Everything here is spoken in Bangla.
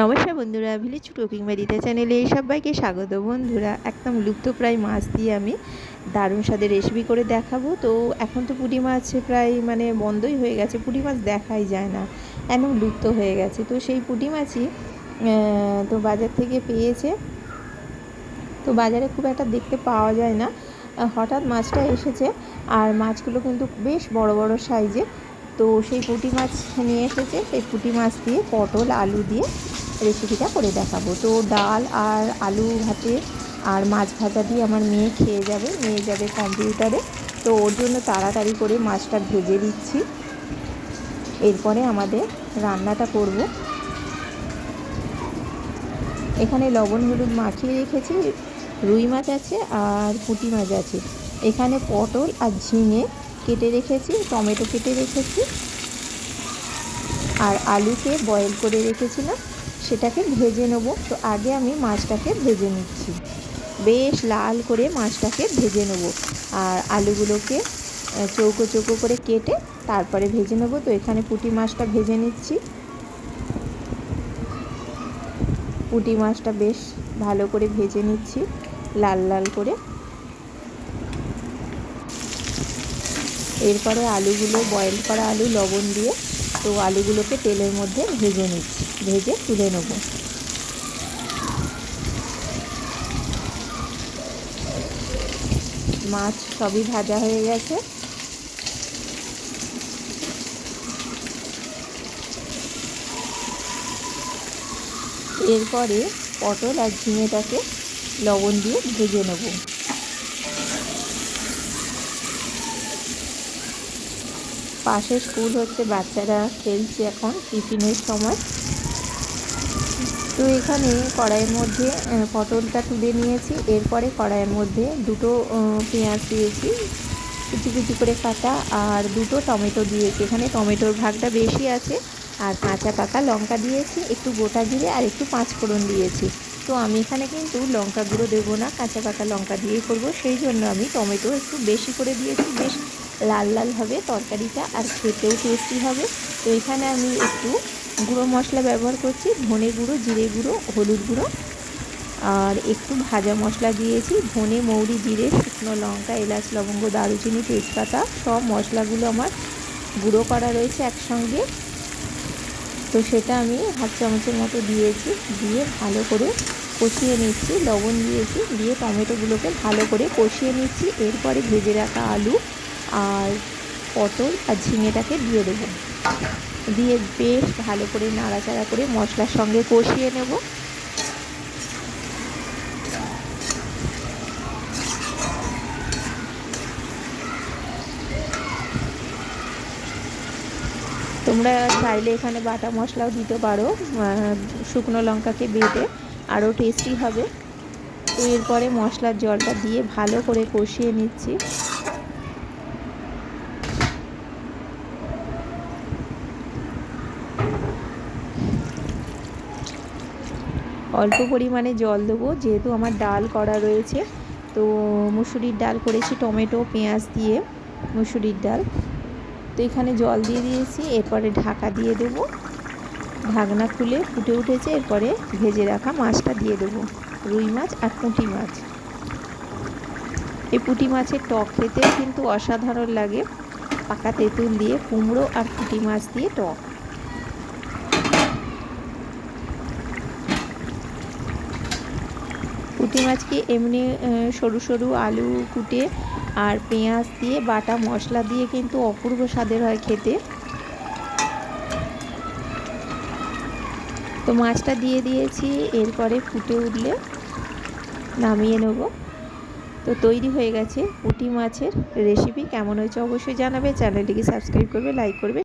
নমস্কার বন্ধুরা ভিলেজ কুকিং বাড়িতে চ্যানেলে সবাইকে স্বাগত বন্ধুরা। একদম লুপ্তপ্রায় মাছ দিয়ে আমি দারুণ স্বাদের রেসিপি করে দেখাবো। তো এখন তো পুঁটি মাছ প্রায় মানে বন্ধই হয়ে গেছে, পুঁটি মাছ দেখাই যায় না, একদম লুপ্ত হয়ে গেছে। তো সেই পুঁটি মাছই তো বাজার থেকে পেয়েছে। তো বাজারে খুব একটা দেখতে পাওয়া যায় না। হঠাৎ মাছটা এসেছে আর মাছগুলো কিন্তু বেশ বড় বড় সাইজে তো সেই পুঁটি মাছ নিয়ে এসেছে, সেই পুঁটি মাছ দিয়ে পটল, আলু দিয়ে রেসিপিটা করে দেখাবো। তো ডাল আর আলু ভাতে আর মাছ ভাজা দিয়ে আমার মেয়ে খেয়ে যাবে, নিয়ে যাবে কম্পিউটারে। তো ওর জন্য তাড়াতাড়ি করে মাছটা ভেজে দিচ্ছি এরপরে আমাদের রান্নাটা করব। এখানে লবণ হলুদ মাখিয়ে রেখেছি, রুই মাছ আছে আর পুঁটি মাছ আছে। এখানে পটল আর ঝিঙে কেটে রেখেছি, টমেটো কেটে রেখেছি। আর আলুকে বয়েল করে রেখেছিলাম। সেটাকে ভেজে নেব। তো আগে আমি মাছটাকে ভেজে নিচ্ছি। বেশ লাল করে মাছটাকে ভেজে নেব। আর আলুগুলোকে চৌকো চৌকো করে কেটে তারপরে ভেজে নেব। তো এখানে পুঁটি মাছটা ভেজে নিচ্ছি। পুঁটি মাছটা বেশ ভালো করে ভেজে নিচ্ছি, লাল লাল করে। এরপরে আলুগুলো বয়েল করা আলু, লবণ দিয়ে তো আলুগুলোকে তেলের মধ্যে ভেজে নিচ্ছি, ভেজে তুলে নেব। মাছ সবই ভাজা হয়ে গেছে। এরপরে পটল আর ঝিঙেটাকে লবণ দিয়ে ভেজে নেব। পাশে স্কুল হচ্ছে, বাচ্চারা খেলছে এখন টিফিনের সময়। তো এখানে কড়াইয়ের মধ্যে পটলটা তুলে নিয়েছি। এরপরে কড়াইয়ের মধ্যে দুটো পেঁয়াজ দিয়েছি, কুচি কুচি করে কাটা, আর দুটো টমেটো দিয়েছি। এখানে টমেটোর ভাগটা বেশি আছে, আর কাঁচা পাকা লঙ্কা দিয়েছি, একটু গোটা জিরে আর একটু পাঁচ ফোড়ন দিয়েছি। তো আমি এখানে কিন্তু লঙ্কা গুঁড়ো দেবো না, কাঁচা পাকা লঙ্কা দিয়েই করব। সেই জন্য আমি টমেটো একটু বেশি করে দিয়েছি। বেশ লাল লাল হবে তরকারিটা আর খেতেও টেস্টি হবে। তো এখানে আমি একটু গুঁড়ো মশলা ব্যবহার করছি, ধনে গুঁড়ো, জিরে গুঁড়ো, হলুদ গুঁড়ো। আর একটু ভাজা মশলা দিয়েছি, ধনে, মৌরি, জিরে, শুকনো লঙ্কা, এলাচ, লবঙ্গ, দারুচিনি, তেজপাতা, সব মশলাগুলো আমার গুঁড়ো করা রয়েছে একসঙ্গে। তো সেটা আমি হাফ চামচের মতো দিয়েছি, দিয়ে ভালো করে কষিয়ে নিচ্ছি, লবণ দিয়েছি, দিয়ে টমেটোগুলোকে ভালো করে কষিয়ে নিচ্ছি, এরপরে ভেজে রাখা আলু। আর পটল আর ঝিঙেটাকে দিয়ে দেবো। দিয়ে বেশ ভালো করে নাড়াচাড়া করে মশলার সঙ্গে কষিয়ে নেব। তোমরা চাইলে এখানে বাটা মশলাও দিতে পারো শুকনো লঙ্কাকে বেটে আরও টেস্টি হবে। তো এরপরে মশলার জলটা দিয়ে ভালো করে কষিয়ে নিচ্ছি। অল্প পরিমাণে জল দেবো, যেহেতু আমার ডাল করা রয়েছে। তো মুসুরির ডাল করেছি টমেটো, পেঁয়াজ দিয়ে মুসুরির ডাল। তো এখানে জল দিয়ে দিয়েছি, এরপরে ঢাকা দিয়ে দেবো। ঢাকনা খুলে ফুটে উঠেছে, এরপরে ভেজে রাখা মাছটা দিয়ে দেবো, রুই মাছ আর পুঁটি মাছ। এই পুঁটি মাছের টক খেতেও কিন্তু অসাধারণ লাগে, পাকা তেঁতুল দিয়ে, কুমড়ো আর পুঁটি মাছ দিয়ে টক। পুঁটি মাছকে এমনি সরু সরু আলু কুটে আর পেঁয়াজ দিয়ে বাটা মশলা দিয়ে কিন্তু অপূর্ব স্বাদের হয় খেতে। তো মাছটা দিয়ে দিয়েছি, এরপরে ফুটে উঠলে নামিয়ে নেব। তো তৈরি হয়ে গেছে পুঁটি মাছের রেসিপি কেমন হয়েছে অবশ্যই জানাবে। চ্যানেলটিকে সাবস্ক্রাইব করবে লাইক করবে।